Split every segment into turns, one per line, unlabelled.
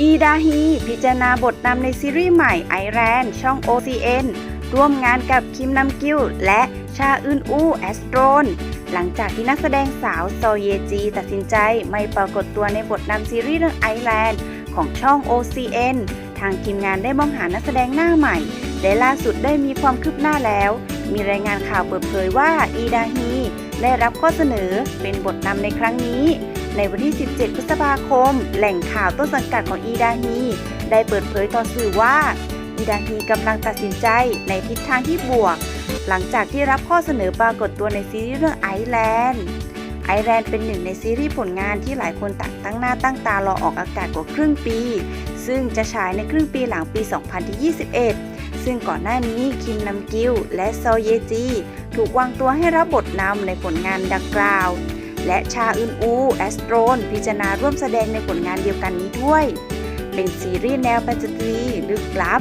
อีดาฮี พิจารณาบทนำในซีรีส์ใหม่ไอแรนช่อง OCN ร่วมงานกับคิมนัมกิวและชาอึนอูแอสโตรน หลังจากที่นักแสดงสาวโซเยจีตัดสินใจไม่ปรากฏตัวในบทนำซีรีส์เรื่องไอแลนด์ของช่อง OCN ทางทีมงานได้มองหานักแสดงหน้าใหม่ และล่าสุดได้มีความคืบหน้าแล้ว มีรายงานข่าวเปิดเผยว่าอีดาฮีได้รับข้อเสนอเป็นบทนำในครั้งนี้ ในวันที่ 17 พฤษภาคม แหล่งข่าวต้นสังกัดของอีดาฮีได้เปิดเผยต่อสื่อว่า อีดาฮีกำลังตัดสินใจในทิศทางที่บวก หลังจากที่รับข้อเสนอปรากฏตัวในซีรีส์เรื่องไอแลนด์ไอแลนด์เป็นหนึ่งในซีรีส์ผลงานที่หลายคนต่างตั้งหน้าตั้งตารอออกอากาศกว่าครึ่งปี ซึ่งจะฉายในครึ่งปีหลังปี 2021 ซึ่งก่อนหน้านี้คิมนัมกิลและโซเยจี ถูกวางตัวให้รับบทนำในผลงานดังกล่าว และชาอึนอูแอสโตรนพิจารณาร่วมแสดงในผลงานเดียวกันนี้ด้วย เป็นซีรีส์แนวแฟนตาซีลึกลับ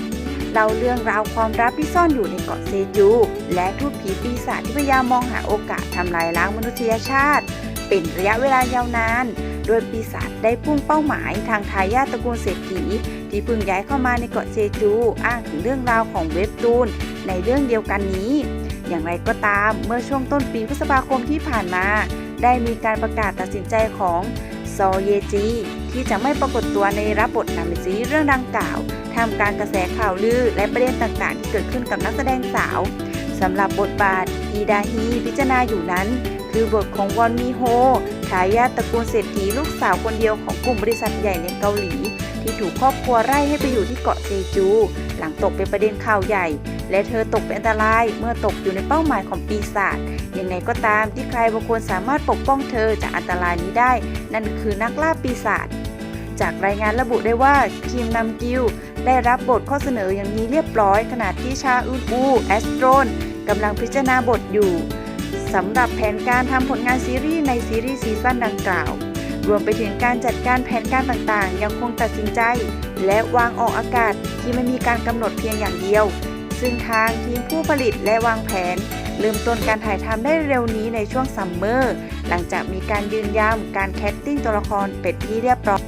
เล่าเรื่องราวความลับที่ซ่อนอยู่ในเกาะเซจู และทูตผีปีศาจที่พยายามมองหาโอกาสทำลายล้างมนุษยชาติ เป็นระยะเวลายาวนาน โดยปีศาจได้พุ่งเป้าหมายทางทายาทตระกูลเศรษฐีที่เพิ่งย้ายเข้ามาในเกาะเซจู อ้างถึงเรื่องราวของเว็บตูนในเรื่องเดียวกันนี้ อย่างไรก็ตามเมื่อช่วงต้นปีพฤษภาคมที่ผ่านมา ได้มีการประกาศตัดสินใจของซอเยจีที่จะไม่ปรากฏตัวในรับบทนำในซีเรื่องดังกล่าวท่ามกางกระแสข่าวลือและประเด็นต่างๆ ที่เกิดขึ้นกับนักแสดงสาวสำหรับบทบาทอีดาฮีพิจารณาอยู่นั้น คือบทของวอนมีโฮทายาทตระกูลเศรษฐีลูกสาวคนเดียวของกลุ่มบริษัทใหญ่ในเกาหลี ที่ถูกครอบครัวไล่ให้ไปอยู่ที่เกาะเซจู หลังตกเป็นประเด็นข่าวใหญ่ และเธอตกเป็นอันตรายเมื่อตกอยู่ในเป้าหมายของปีศาจยังไงก็ตามที่ใครบางคนสามารถปกป้องเธอจากอันตรายนี้ได้ นั่นคือนักล่าปีศาจจากรายงานระบุได้ว่าคิมนัมกิลได้รับบทข้อเสนออย่างนี้เรียบร้อยขณะที่ชาอุนอูแอสโตรนกำลังพิจารณาบทอยู่สำหรับแผนการทำผลงานซีรีส์ในซีรีส์ซีซั่นดังกล่าว รวมไปถึงการจัดการแผนการต่างๆ ยังคงตัดสินใจ และวางออกอากาศที่ไม่มีการกำหนดเพียงอย่างเดียว ซึ่งทางทีมผู้ผลิตและวางแผน เริ่มต้นการถ่ายทำได้เร็วนี้ในช่วงซัมเมอร์ หลังจากมีการยืนยันการแคสติ้งตัวละครเป็ดที่เรียบร้อย